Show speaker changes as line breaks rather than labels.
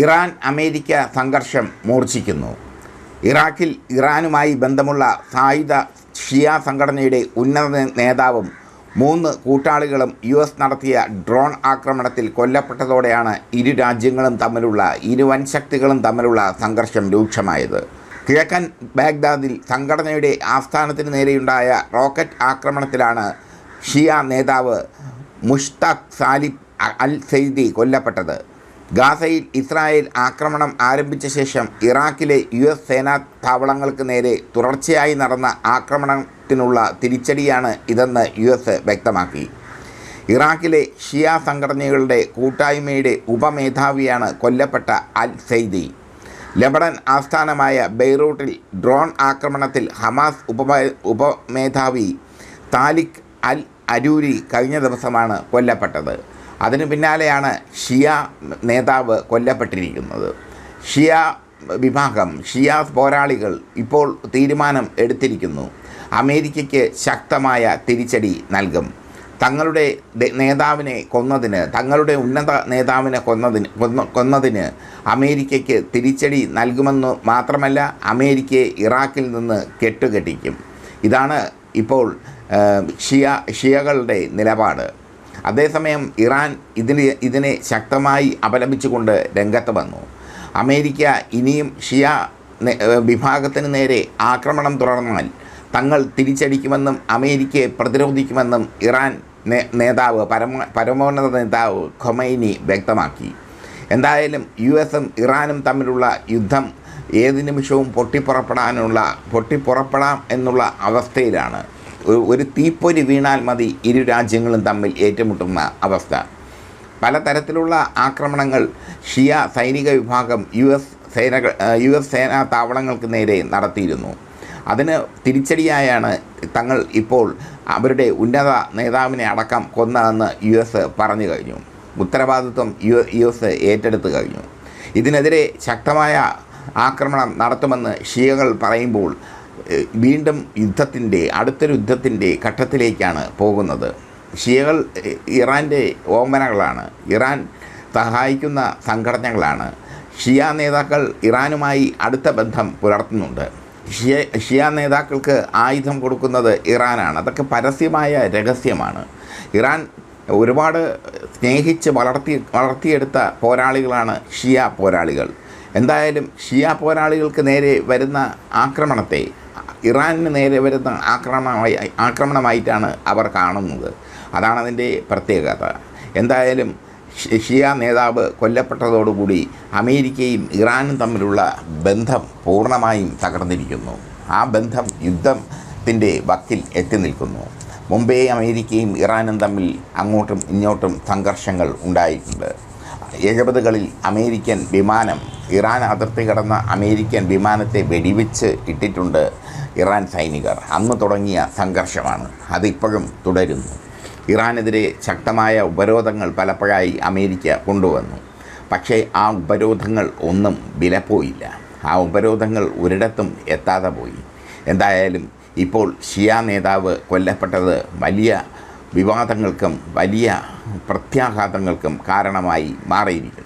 Iran America സംഘർഷം മൂർച്ഛിക്കുന്നു. ഇറാഖിൽ ഇറാനുമായി ബന്ധമുള്ള സായുധ ഷിയ സംഘടനയുടെ ഉന്നത നേതാവും മൂന്ന് കൂട്ടാളികളും യു എസ് നടത്തിയ ഡ്രോൺ ആക്രമണത്തിൽ കൊല്ലപ്പെട്ടതോടെയാണ് ഇരു രാജ്യങ്ങളും തമ്മിലുള്ള ഇരു വൻശക്തികളും തമ്മിലുള്ള സംഘർഷം രൂക്ഷമായത്. കിഴക്കൻ ബാഗ്ദാദിൽ സംഘടനയുടെ ആസ്ഥാനത്തിന് നേരെയുണ്ടായ റോക്കറ്റ് ആക്രമണത്തിലാണ് ഷിയ നേതാവ് മുഷ്താഖ് സാലിബ് അൽ സെയ്ദി കൊല്ലപ്പെട്ടത്. ഗാസയിൽ ഇസ്രായേൽ ആക്രമണം ആരംഭിച്ച ശേഷം ഇറാഖിലെ യു എസ് സേനാ താവളങ്ങൾക്ക് നേരെ തുടർച്ചയായി നടന്ന ആക്രമണത്തിനുള്ള തിരിച്ചടിയാണ് ഇതെന്ന് യു എസ് വ്യക്തമാക്കി. ഇറാഖിലെ ഷിയ സംഘടനകളുടെ കൂട്ടായ്മയുടെ ഉപമേധാവിയാണ് കൊല്ലപ്പെട്ട അൽ സെയ്ദി. ലബണൻ ആസ്ഥാനമായ ബെയ്റൂട്ടിൽ ഡ്രോൺ ആക്രമണത്തിൽ ഹമാസ് ഉപമേ ഉപമേധാവി താലിഖ് അൽ അരൂരി കഴിഞ്ഞ ദിവസമാണ് കൊല്ലപ്പെട്ടത്. അതിനു പിന്നാലെയാണ് ഷിയ നേതാവ് കൊല്ലപ്പെട്ടിരിക്കുന്നത്. ഷിയ വിഭാഗം ഷിയ പോരാളികൾ ഇപ്പോൾ തീരുമാനം എടുത്തിരിക്കുന്നു. അമേരിക്കയ്ക്ക് ശക്തമായ തിരിച്ചടി നൽകും. തങ്ങളുടെ നേതാവിനെ കൊന്നതിന് തങ്ങളുടെ ഉന്നത നേതാവിനെ കൊന്നതിന് കൊന്ന കൊന്നതിന് അമേരിക്കയ്ക്ക് തിരിച്ചടി നൽകുമെന്ന് മാത്രമല്ല അമേരിക്കയെ ഇറാഖിൽ നിന്ന് കെട്ടുകെട്ടിക്കും. ഇതാണ് ഇപ്പോൾ ഷിയ ഷിയകളുടെ നിലപാട്. അതേസമയം ഇറാൻ ഇതിന് ഇതിനെ ശക്തമായി അപലപിച്ചുകൊണ്ട് രംഗത്ത് വന്നു. അമേരിക്ക ഇനിയും ഷിയ വിഭാഗത്തിന് നേരെ ആക്രമണം തുടർന്നാൽ തങ്ങൾ തിരിച്ചടിക്കുമെന്നും അമേരിക്കയെ പ്രതിരോധിക്കുമെന്നും ഇറാൻ നേതാവ് പരമ പരമോന്നത നേതാവ് ഖൊമൈനി വ്യക്തമാക്കി. എന്തായാലും യു എസും ഇറാനും തമ്മിലുള്ള യുദ്ധം ഏത് നിമിഷവും പൊട്ടിപ്പുറപ്പെടാനുള്ള പൊട്ടിപ്പുറപ്പെടാം എന്നുള്ള അവസ്ഥയിലാണ്. ഒരു- തീപ്പൊരി വീണാൽ മതി ഇരു രാജ്യങ്ങളും തമ്മിൽ ഏറ്റുമുട്ടുന്ന അവസ്ഥ. പലതരത്തിലുള്ള ആക്രമണങ്ങൾ ഷിയ സൈനിക വിഭാഗം യു എസ് സേനകൾ യു എസ് സേനാ താവളങ്ങൾക്ക് നേരെ നടത്തിയിരുന്നു. അതിന് തിരിച്ചടിയായാണ് തങ്ങൾ ഇപ്പോൾ അവരുടെ ഉന്നത നേതാവിനെ അടക്കം കൊന്നതെന്ന് യു എസ് പറഞ്ഞു കഴിഞ്ഞു. ഉത്തരവാദിത്വം യു യു എസ് ഏറ്റെടുത്തു കഴിഞ്ഞു. ഇതിനെതിരെ ശക്തമായ ആക്രമണം നടത്തുമെന്ന് ഷിയകൾ പറയുമ്പോൾ വീണ്ടും യുദ്ധത്തിന്റെ അടുത്തൊരു യുദ്ധത്തിന്റെ ഘട്ടത്തിലേക്കാണ് പോകുന്നത്. ഷിയകൾ ഇറാന്റെ ഓമനകളാണ്. ഇറാൻ സഹായിക്കുന്ന സംഘടനകളാണ്. ഷിയ നേതാക്കൾ ഇറാനുമായി അടുത്ത ബന്ധം പുലർത്തുന്നുണ്ട്. ഷിയ ഷിയ നേതാക്കൾക്ക് ആയുധം കൊടുക്കുന്നത് ഇറാനാണ്. അതൊക്കെ പരസ്യമായ രഹസ്യമാണ്. ഇറാൻ ഒരുപാട് സ്നേഹിച്ച് വളർത്തി വളർത്തിയെടുത്ത പോരാളികളാണ് ഷിയ പോരാളികൾ. എന്തായാലും ഷിയ പോരാളികൾക്ക് നേരെ വരുന്ന ആക്രമണത്തെ ഇറാനിന് നേരെ വരുന്ന ആക്രമണമായി ആക്രമണമായിട്ടാണ് അവർ കാണുന്നത്. അതാണ് അതിന്റെ പ്രത്യേകത. എന്തായാലും ഷിയ നേതാവ് കൊല്ലപ്പെട്ടതോടുകൂടി അമേരിക്കയും ഇറാനും തമ്മിലുള്ള ബന്ധം പൂർണമായും തകർന്നിരിക്കുന്നു. ആ ബന്ധം യുദ്ധത്തിന്റെ വക്കിൽ എത്തി നിൽക്കുന്നു. മുമ്പേ അമേരിക്കയും ഇറാനും തമ്മിൽ അങ്ങോട്ടും ഇങ്ങോട്ടും സംഘർഷങ്ങൾ ഉണ്ടായിട്ടുണ്ട്. എഴുപതുകളിൽ അമേരിക്കൻ വിമാനം ഇറാൻ അതിർത്തി കടന്ന അമേരിക്കൻ വിമാനത്തെ വെടിവെച്ച് ഇട്ടിട്ടുണ്ട് ഇറാൻ സൈനികർ. അന്ന് തുടങ്ങിയ സംഘർഷമാണ്. അതിപ്പോഴും തുടരുന്നു. ഇറാനെതിരെ ശക്തമായ ഉപരോധങ്ങൾ പലപ്പോഴായി അമേരിക്ക കൊണ്ടുവന്നു. പക്ഷേ ആ ഉപരോധങ്ങൾ ഒന്നും വിലപ്പോയില്ല. ആ ഉപരോധങ്ങൾ ഒരിടത്തും എത്താതെ പോയി. എന്തായാലും ഇപ്പോൾ ഷിയ നേതാവ് കൊല്ലപ്പെട്ടത് വലിയ വിവാദങ്ങൾക്കും വലിയ പ്രത്യാഘാതങ്ങൾക്കും കാരണമായി മാറിയിരിക്കുന്നു.